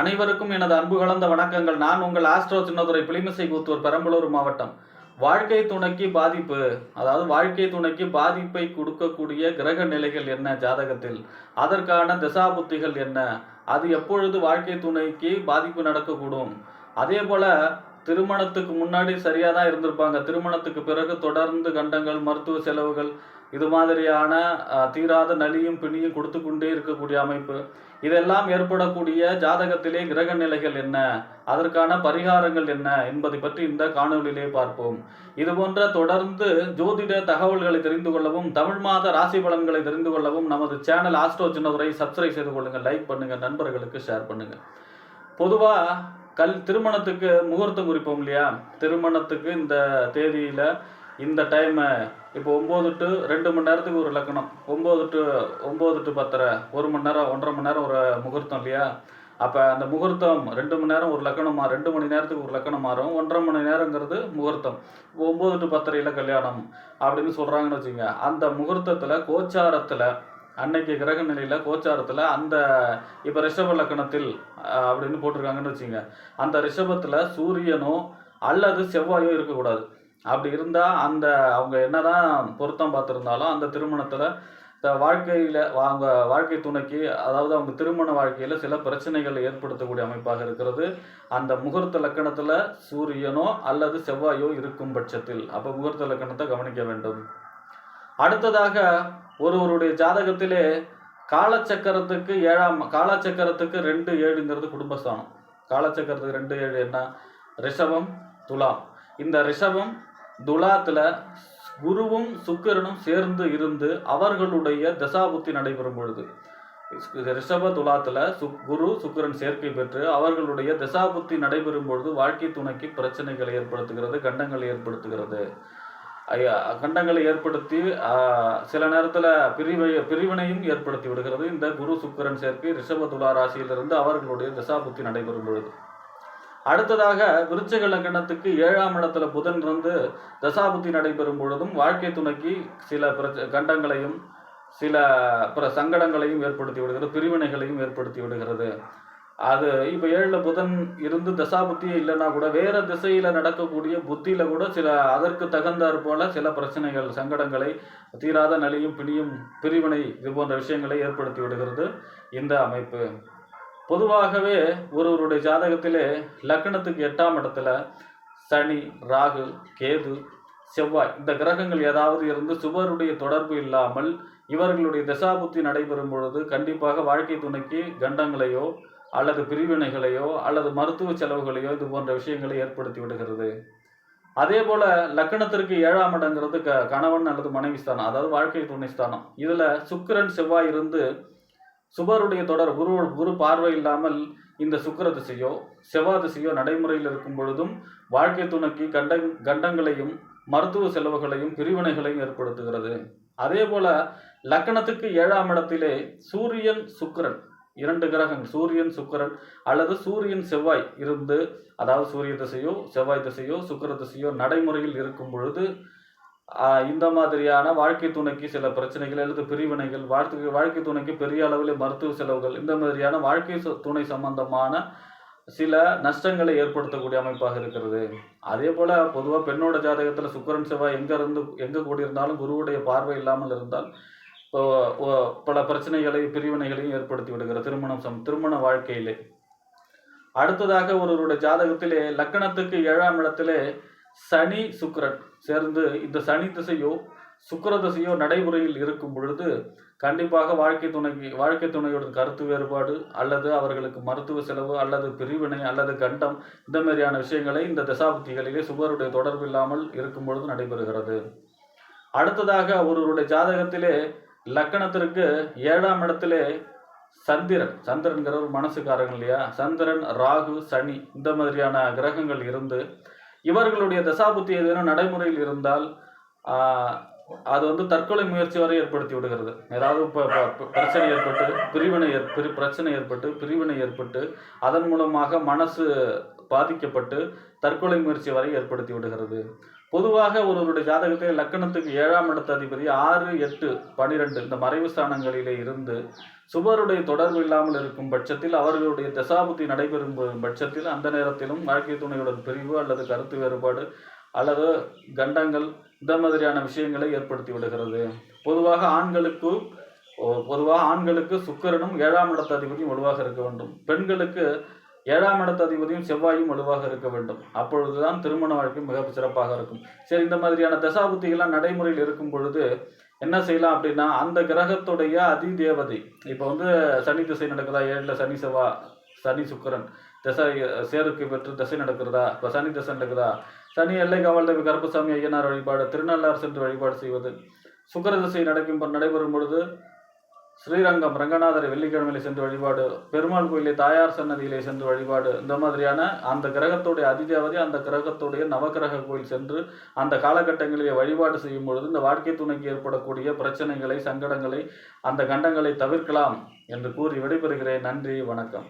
அனைவருக்கும் எனது அன்பு கலந்த வணக்கங்கள். நான் உங்கள் ஆஸ்ட்ரோ சின்னதுரை பிளிமிசை கூத்தூர் பெரம்பலூர் மாவட்டம். வாழ்க்கை துணைக்கு பாதிப்பு. அதாவது வாழ்க்கை துணைக்கு பாதிப்பை கொடுக்கக்கூடிய கிரக நிலைகள் என்ன ஜாதகத்தில்? அதற்கான திசா புத்திகள் என்ன? அது எப்பொழுது வாழ்க்கை துணைக்கு பாதிப்பு நடக்கக்கூடும்? அதே போல திருமணத்துக்கு முன்னாடி சரியாக தான் இருந்திருப்பாங்க. திருமணத்துக்கு பிறகு தொடர்ந்து கண்டங்கள் மருத்துவ செலவுகள் இது மாதிரியான தீராத நலியும் பிணியும் கொடுத்து கொண்டே இருக்கக்கூடிய அமைப்பு. இதெல்லாம் ஏற்படக்கூடிய ஜாதகத்திலே கிரக நிலைகள் என்ன? அதற்கான பரிகாரங்கள் என்ன? என்பதை பற்றி இந்த காணொலியிலே பார்ப்போம். இது போன்ற தொடர்ந்து ஜோதிட தகவல்களை தெரிந்து கொள்ளவும் தமிழ் மாத ராசி பலன்களை தெரிந்து கொள்ளவும் நமது சேனல் ஆஸ்ட்ரோ சின்னதுரை சப்ஸ்கிரைப் செய்து கொள்ளுங்க லைக் பண்ணுங்க நண்பர்களுக்கு ஷேர் பண்ணுங்க. பொதுவா கல் திருமணத்துக்கு முகூர்த்தம் குறிப்போம் இல்லையா? திருமணத்துக்கு இந்த தேதியில இந்த டைமை இப்போ ஒம்பது டு ரெண்டு மணி நேரத்துக்கு ஒரு லக்கணம் ஒம்பது டு ஒம்பது டு பத்தரை ஒரு மணி நேரம் ஒன்றரை மணி நேரம் ஒரு முகூர்த்தம் இல்லையா? அப்போ அந்த முகூர்த்தம் ரெண்டு மணி நேரம் ஒரு லக்கணம் மாறும். ரெண்டு மணி நேரத்துக்கு ஒரு லக்கணம் மாறும். ஒன்றரை மணி நேரங்கிறது முகூர்த்தம். ஒம்பது டு பத்தரையில் கல்யாணம் அப்படின்னு சொல்கிறாங்கன்னு வச்சுங்க அந்த முகூர்த்தத்தில் கோச்சாரத்தில் அன்னைக்கு கிரக நிலையில் கோச்சாரத்தில் அந்த இப்போ ரிஷப லக்கணத்தில் அப்படின்னு போட்டிருக்காங்கன்னு வச்சுங்க அந்த ரிஷபத்தில் சூரியனோ அல்லது செவ்வாயோ இருக்கக்கூடாது. அப்படி இருந்தால் அந்த அவங்க என்னதான் பொருத்தம் பார்த்துருந்தாலும் அந்த திருமணத்தில் வாழ்க்கையில் அவங்க வாழ்க்கை துணைக்கு அதாவது அவங்க திருமண வாழ்க்கையில் சில பிரச்சனைகள் ஏற்படுத்தக்கூடிய அமைப்பாக இருக்கிறது. அந்த முகூர்த்த லக்கணத்தில் சூரியனோ அல்லது செவ்வாயோ இருக்கும் பட்சத்தில். அப்போ முகூர்த்த லக்கணத்தை கவனிக்க வேண்டும். அடுத்ததாக ஒருவருடைய ஜாதகத்திலே காலச்சக்கரத்துக்கு ஏழாம் காலச்சக்கரத்துக்கு ரெண்டு ஏழுங்கிறது குடும்பஸ்தானம். காலச்சக்கரத்துக்கு ரெண்டு ஏழு என்ன? ரிஷபம் துலாம். இந்த ரிஷபம் துலாத்தில் குருவும் சுக்கிரனும் சேர்ந்து இருந்து அவர்களுடைய தசாபுத்தி நடைபெறும் பொழுது. ரிஷப துலாத்தில் சுக் குரு சுக்கிரன் சேர்க்கை பெற்று அவர்களுடைய தசாபுத்தி நடைபெறும் பொழுது வாழ்க்கை துணைக்கு பிரச்சனைகளை ஏற்படுத்துகிறது கண்டங்களை ஏற்படுத்துகிறது. கண்டங்களை ஏற்படுத்தி சில நேரத்தில் பிரிவை பிரிவினையும் ஏற்படுத்தி விடுகிறது. இந்த குரு சுக்கிரன் சேர்க்கை ரிஷப துலா ராசியிலிருந்து அவர்களுடைய தசாபுத்தி நடைபெறும் பொழுது. அடுத்ததாக விருச்சக லக்கணத்துக்கு ஏழாம் இடத்துல புதன் இருந்து தசாபுத்தி நடைபெறும் பொழுதும் வாழ்க்கை துணைக்கு சில பிரச்ச கண்டங்களையும் சில பிற சங்கடங்களையும் ஏற்படுத்தி விடுகிறது பிரிவினைகளையும் ஏற்படுத்தி விடுகிறது. அது இப்போ ஏழில் புதன் இருந்து தசாபுத்தியே இல்லைன்னா கூட வேறு திசையில் நடக்கக்கூடிய புத்தியில் கூட சில அதற்கு தகுந்தாற் போல சில பிரச்சனைகள் சங்கடங்களை தீராத நிலையும் பிணியும் பிரிவினை இது போன்ற விஷயங்களை ஏற்படுத்தி விடுகிறது இந்த அமைப்பு. பொதுவாகவே ஒருவருடைய ஜாதகத்திலே லக்னத்துக்கு எட்டாம் இடத்துல சனி ராகு கேது செவ்வாய் இந்த கிரகங்கள் ஏதாவது இருந்து சுவருடைய தொடர்பு இல்லாமல் இவர்களுடைய தசாபுத்தி நடைபெறும் பொழுது கண்டிப்பாக வாழ்க்கை துணைக்கு கண்டங்களையோ அல்லது பிரிவினைகளையோ அல்லது மருத்துவ செலவுகளையோ இது போன்ற விஷயங்களை ஏற்படுத்தி விடுகிறது. அதே போல லக்கணத்திற்கு ஏழாம் இடங்கிறது க கணவன் அல்லது மனைவி ஸ்தானம் அதாவது வாழ்க்கை துணை ஸ்தானம். இதில் சுக்கிரன் செவ்வாய் இருந்து சுபருடைய தொடர் குரு குரு பார்வை இல்லாமல் இந்த சுக்கிர திசையோ செவ்வாய் திசையோ நடைமுறையில் இருக்கும் பொழுதும் வாழ்க்கை துணைக்கு கண்ட கண்டங்களையும் மருத்துவ செலவுகளையும் பிரிவினைகளையும் ஏற்படுத்துகிறது. அதே போல லக்கணத்துக்கு ஏழாம் இடத்திலே சூரியன் சுக்கிரன் இரண்டு கிரகங்கள் சூரியன் சுக்கிரன் அல்லது சூரியன் செவ்வாய் இருந்து அதாவது சூரிய திசையோ செவ்வாய் திசையோ சுக்கிர திசையோ நடைமுறையில் இருக்கும் பொழுது இந்த மாதிரியான வாழ்க்கை துணைக்கு சில பிரச்சனைகள் அல்லது பிரிவினைகள் வாழ்க்கை வாழ்க்கை துணைக்கு பெரிய அளவில் மருத்துவ செலவுகள் இந்த மாதிரியான வாழ்க்கை துணை சம்பந்தமான சில நஷ்டங்களை ஏற்படுத்தக்கூடிய அமைப்பாக இருக்கிறது. அதே போல பொதுவாக பெண்ணோட ஜாதகத்தில் சுக்கரன் செவ்வாய் எங்கே இருந்து எங்கே கூடியிருந்தாலும் குருவுடைய பார்வை இல்லாமல் இருந்தால் இப்போ பல பிரச்சனைகளை பிரிவினைகளையும் ஏற்படுத்தி விடுகிறது திருமணம் சம் திருமண வாழ்க்கையிலே. அடுத்ததாக ஒருவருடைய ஜாதகத்திலே லக்கணத்துக்கு ஏழாம் இடத்திலே சனி சுக்கரன். சேர்ந்து இந்த சனி திசையோ சுக்கர திசையோ நடைமுறையில் இருக்கும் பொழுது கண்டிப்பாக வாழ்க்கை துணைக்கு வாழ்க்கை துணையுடன் கருத்து வேறுபாடு அல்லது அவர்களுக்கு மருத்துவ செலவு அல்லது பிரிவினை அல்லது கண்டம் இந்த மாதிரியான விஷயங்களை இந்த தசாபுத்திகளிலே சுபருடைய தொடர்பு இல்லாமல் இருக்கும் பொழுது நடைபெறுகிறது. அடுத்ததாக ஒருவருடைய ஜாதகத்திலே லக்கணத்திற்கு ஏழாம் இடத்திலே சந்திரன் சந்திரன்கிற ஒரு மனசுக்காரங்க இல்லையா? சந்திரன் ராகு சனி இந்த மாதிரியான கிரகங்கள் இருந்து இவர்களுடைய தசாபுத்தி ஏதேனும் நடைமுறையில் இருந்தால் அது வந்து தற்கொலை முயற்சி வரை ஏற்படுத்தி விடுகிறது. ஏதாவது இப்போ பிரச்சனை ஏற்பட்டு பிரிவினை ஏற் பிரி- பிரச்சனை ஏற்பட்டு பிரிவினை ஏற்பட்டு அதன் மூலமாக மனசு பாதிக்கப்பட்டு தற்கொலை முயற்சி வரை ஏற்படுத்தி விடுகிறது. பொதுவாக ஒருவருடைய ஜாதகத்தில் லக்கணத்துக்கு ஏழாம் இடத்த அதிபதி ஆறு எட்டு பனிரெண்டு இந்த மறைவு ஸ்தானங்களிலே இருந்து சுபருடைய தொடர்பு இல்லாமல் இருக்கும் பட்சத்தில் அவர்களுடைய தசாபுத்தி நடைபெறும் பட்சத்தில் அந்த நேரத்திலும் வாழ்க்கை துணையுடன் பிரிவு அல்லது கருத்து வேறுபாடு அல்லது கண்டங்கள் இந்த மாதிரியான விஷயங்களை ஏற்படுத்தி விடுகிறது. பொதுவாக ஆண்களுக்கு பொதுவாக ஆண்களுக்கு சுக்கரனும் ஏழாம் இடத்த அதிபதியும் வலுவாக இருக்க வேண்டும். பெண்களுக்கு ஏழாம் இடத்த அதிபதியும் செவ்வாயும் வலுவாக இருக்க வேண்டும். அப்பொழுதுதான் திருமண வாழ்க்கை மிக சிறப்பாக இருக்கும். சரி இந்த மாதிரியான தசாபுத்திகள்லாம் நடைமுறையில் இருக்கும் பொழுது என்ன செய்யலாம் அப்படின்னா அந்த கிரகத்துடைய அதி தேவதை இப்போ வந்து சனி திசை நடக்குதா? ஏழில் சனி செவ்வா சனி சுக்கரன் திசை சேருக்கு பெற்று திசை நடக்கிறதா? இப்போ சனி திசை நடக்குதா? சனி எல்லை காவல்தேவி கருப்பசாமி ஐயனார் வழிபாடு திருநள்ளார் சென்று வழிபாடு செய்வது. சுக்கர திசை நடக்கும் நடைபெறும் பொழுது ஸ்ரீரங்கம் ரங்கநாதரை வெள்ளிக்கிழமையில சென்று வழிபாடு பெருமாள் கோயிலை தாயார் சன்னதியிலே சென்று வழிபாடு இந்த மாதிரியான அந்த கிரகத்துடைய அதிதேவதை அந்த கிரகத்துடைய நவக்கிரக கோயில் சென்று அந்த காலகட்டங்களிலே வழிபாடு செய்யும் பொழுது இந்த வாழ்க்கை துணைக்கு ஏற்படக்கூடிய பிரச்சனைகளை சங்கடங்களை அந்த கண்டங்களை தவிர்க்கலாம் என்று கூறி விடைபெறுகிறேன். நன்றி வணக்கம்.